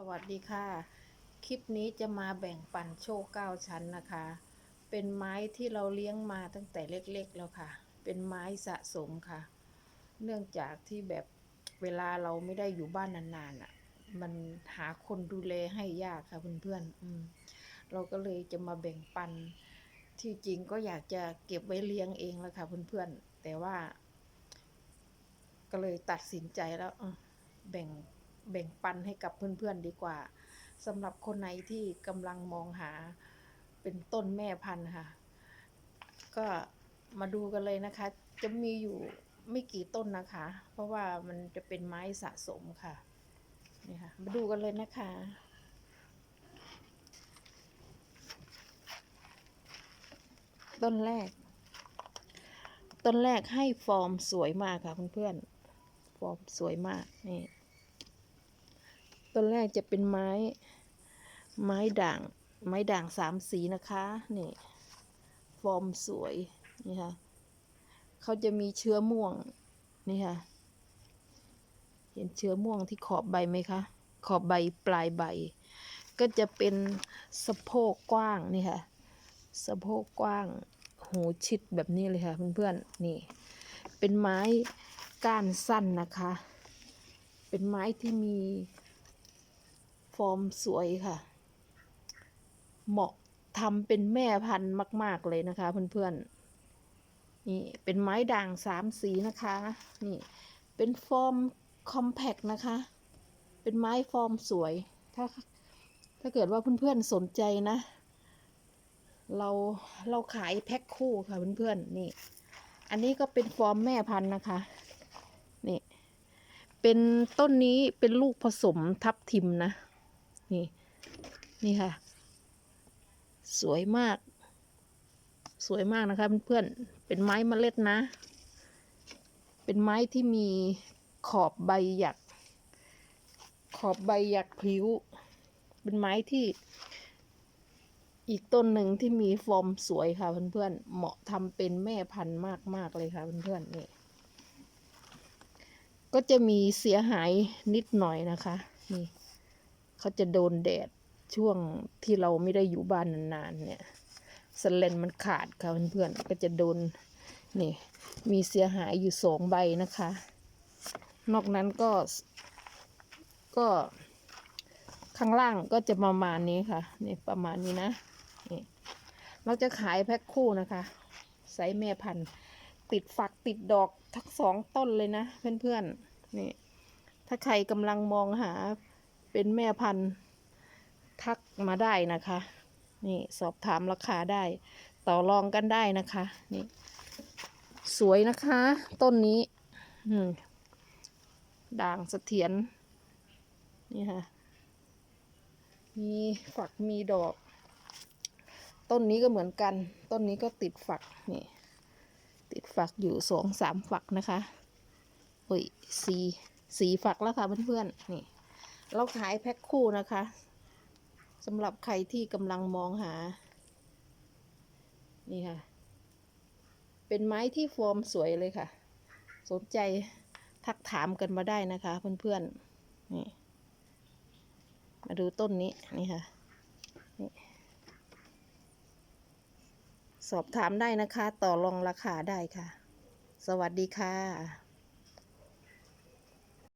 สวัสดีค่ะ คลิปนี้จะมาแบ่งปันโชคเก้าชั้นนะคะ เป็นไม้ที่เราเลี้ยงมาตั้งแต่เล็กๆแล้วค่ะ เป็นไม้สะสมค่ะ เนื่องจากที่แบบเวลาเราไม่ได้อยู่บ้านนานๆอะ มันหาคนดูแลให้ยากค่ะเพื่อนๆอืมเราก็เลยจะมาแบ่งปัน ที่จริงก็อยากจะเก็บไว้เลี้ยงเองแล้วค่ะเพื่อนๆ แต่ว่า ก็เลยตัดสินใจแล้วแบ่ง แบ่งปันให้กับเพื่อนๆดีกว่าสำหรับคนไหนที่กำลังมองหาเป็นต้นแม่พันธุ์ค่ะ ก็มาดูกันเลยนะคะ จะมีอยู่ไม่กี่ต้นนะคะ เพราะว่ามันจะเป็นไม้สะสมค่ะนี่ค่ะ มาดูกันเลยนะคะต้นแรก ต้นแรกให้ฟอร์มสวยมากค่ะเพื่อนๆ ฟอร์มสวยมาก นี่ ต้นแรกจะเป็นไม้ ไม้ด่าง ไม้ด่างสามสีนะคะ นี่ ฟอร์มสวย นี่ค่ะ เขาจะมีเชื้อม่วง นี่ค่ะ เห็นเชื้อม่วงที่ขอบใบไหมคะ ขอบใบปลายใบ ก็จะเป็นสะโพกกว้าง นี่ค่ะ สะโพกกว้าง หูชิดแบบนี้เลยค่ะเพื่อนๆ นี่ เป็นไม้ก้านสั้นนะคะ เป็นไม้ที่มี ฟอร์มสวยค่ะ เหมาะทำเป็นแม่พันธุ์มาก ๆ เลยนะคะเพื่อนๆ นี่เป็นไม้ด่างสามสีนะคะ นี่เป็นฟอร์มคอมแพกนะคะ เป็นไม้ฟอร์มสวย ถ้าถ้าเกิดว่าเพื่อนๆสนใจนะ เราเราขายแพ็คคู่ค่ะเพื่อนๆ นี่ อันนี้ก็เป็นฟอร์มแม่พันธุ์นะคะ นี่ เป็นต้นนี้เป็นลูกผสมทับทิมนะ นี่ นี่ค่ะ สวยมาก สวยมากนะคะเพื่อนๆเป็นไม้เมล็ดนะ เป็นไม้ที่มีขอบใบหยัก ขอบใบหยักพลิ้ว เป็นไม้ที่อีกต้นหนึ่งที่มีฟอร์มสวยค่ะเพื่อนๆ เหมาะทำเป็นแม่พันธุ์มากๆเลยค่ะเพื่อนๆนี่ ก็จะมีเสียหายนิดหน่อยนะคะ นี่ เขาจะโดนแดดช่วงที่เราไม่ได้อยู่บ้านนานๆเนี่ยสแลนมันขาดค่ะเพื่อนๆก็จะโดนนี่มีเสียหายอยู่สองใบนะคะ นอกนั้นก็ก็ข้างล่างก็จะประมาณนี้ค่ะนี่ประมาณนี้นะนี่เราจะขายแพ็คคู่นะคะไซส์แม่พันธุ์ติดฝักติดดอกทั้งสองต้นเลยนะ เพื่อนๆนี่ถ้าใครกำลังมองหา เป็นแม่พันธุ์ทักมาได้นะคะ นี่สอบถามราคาได้ ต่อรองกันได้นะคะนี่สวยนะคะ ต้นนี้ด่างเสถียรนี่ค่ะ มีฝักมีดอก ต้นนี้ก็เหมือนกัน ต้นนี้ก็ติดฝักนี่ ติดฝักอยู่สองสามฝักนะคะโอ้ยสี่สี่ฝักแล้วค่ะเพื่อนๆนี่ เราขายแพ็คคู่นะคะสำหรับใครที่กำลังมองหา นี่ค่ะ เป็นไม้ที่ฟอร์มสวยเลยค่ะ สนใจทักถามกันมาได้นะคะ เพื่อนๆ นี่ มาดูต้นนี้ นี่ค่ะ นี่ สอบถามได้นะคะ ต่อรองราคาได้ค่ะ สวัสดีค่ะ